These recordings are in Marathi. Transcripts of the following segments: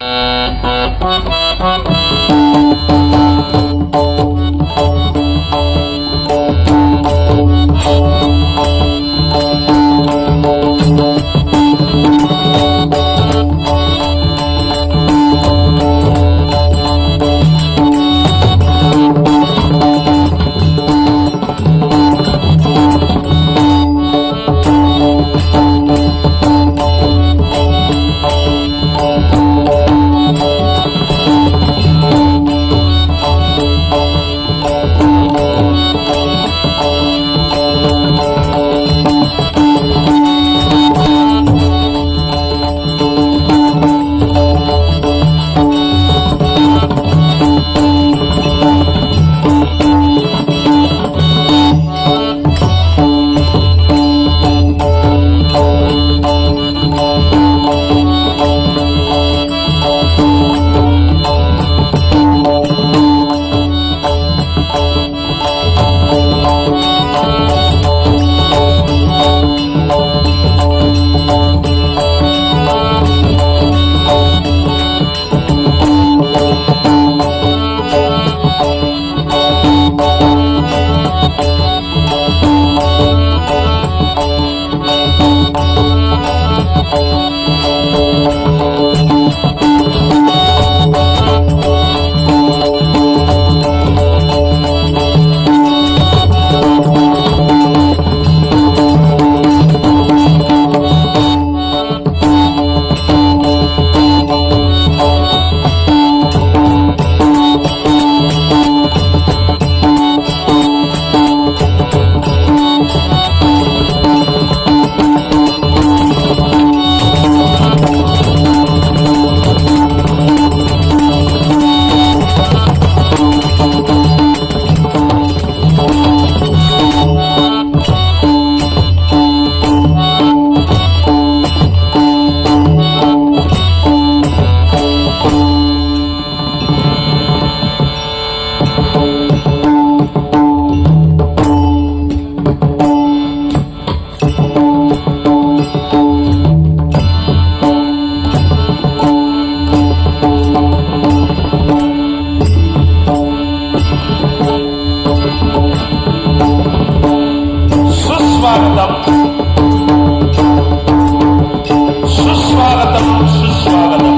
Thank. सुस्वागतम सुस्वागतम सुस्वागतम।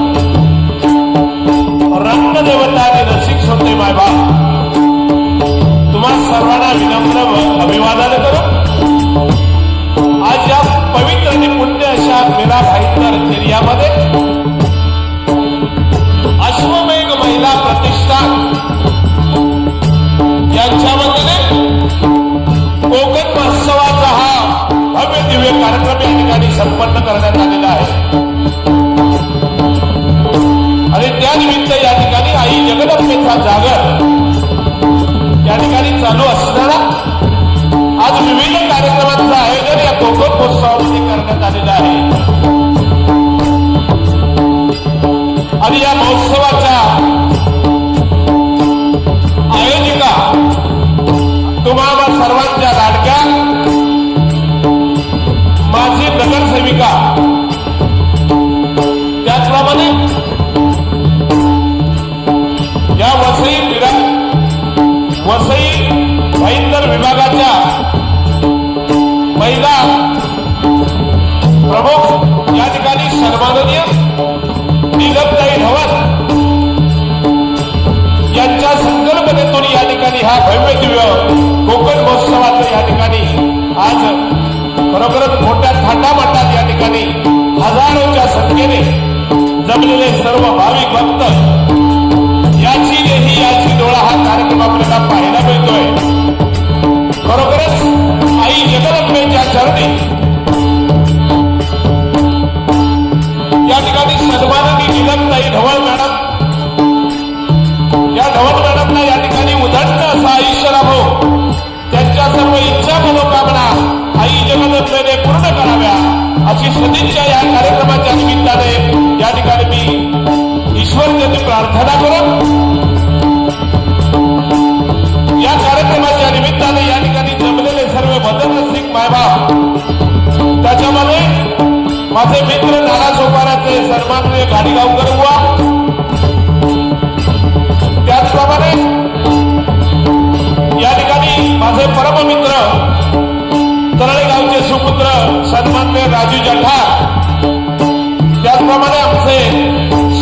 रंगदेवता आणि रसिक होते मायबा तुम्हा सर्वांना विनम्र अभिवादन करू। आज या पवित्र आणि पुण्य अशा मेरा भाईतर एरियामध्ये संपन्न करण्यात आलेला आहे. आणि त्यानिमित्त या ठिकाणी आई जगदंबेचा जागर या ठिकाणी चालू असताना आज विविध कार्यक्रमांचं आयोजन या कोकण महोत्सवामध्ये करण्यात आलेलं आहे. आणि या महोत्सवाच्या आयोजिका भाईंदर विभागाच्या महिला प्रमुख या ठिकाणी सन्माननीय नीलमताई धवन यांच्या संकल्पनेतून या ठिकाणी हा भव्य दिव्य कोकण महोत्सवाचं या ठिकाणी आज खरोखरच मोठ्या थाटामाटात या ठिकाणी हजारोच्या संख्येने जमलेले सर्व भाविक भक्त कार्यक्रमाच्या निमित्ताने या ठिकाणी मी ईश्वर ईश्वरची प्रार्थना करत या कार्यक्रमाच्या निमित्ताने या ठिकाणी जमलेले सर्व मदन सिंग मायबा त्याच्यामध्ये माझे मित्र नाना सोपाराचे सन्माननीय गाडीगावकर हुआ त्याचप्रमाणे या ठिकाणी माझे परममित्र तरळेगावचे सुपुत्र सन्मान्य राजू जठार त्याचप्रमाणे आमचे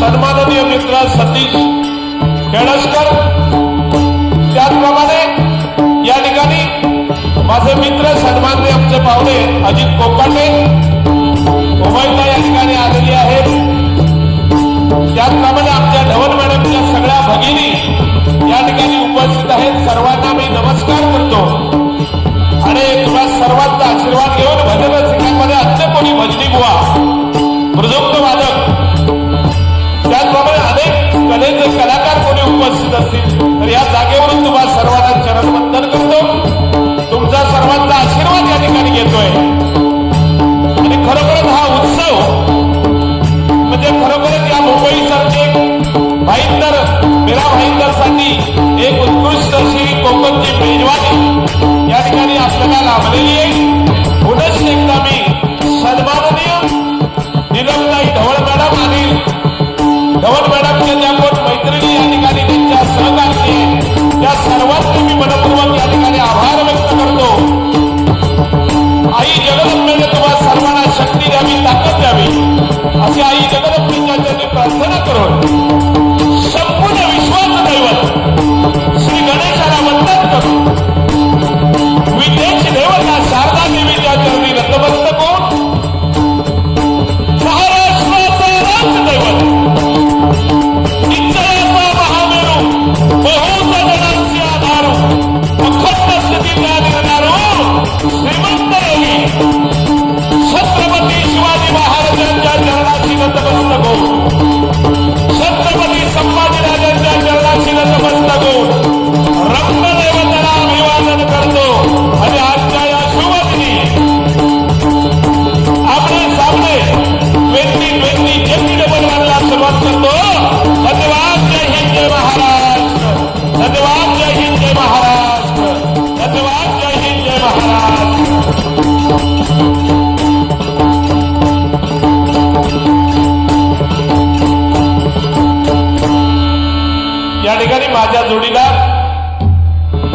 सन्माननीय मित्र सतीश केळसकर. त्याचप्रमाणे या ठिकाणी माझे मित्र सन्माननीय आमचे पाहुणे अजित कोकाटे. उभयता या ठिकाणी आलेली आहेत. त्याचप्रमाणे आमच्या धवन मॅडमच्या सगळ्या भगिनी या ठिकाणी उपस्थित आहेत. सर्वांना मी नमस्कार करतो. आणि तुला सर्वांचा आशीर्वाद घेऊन भजन रसिकांमध्ये अन्य कोणी भजनी बुवा. उपस्थित असतील तर या जागेवरून तुम्हाला सर्वांना चरणवंदन करतो. तुमचा सर्वांचा आशीर्वाद या ठिकाणी घेतोय. आणि खरोखरच हा उत्सव म्हणजे खरोखरच या मुंबईसारखे भाईंदर मेरा भाईंदरसाठी एक उत्कृष्ट अशी कोकणची मेजवानी या ठिकाणी आपल्याला लाभलेली आहे. ठिकाणी माझ्या जोडीला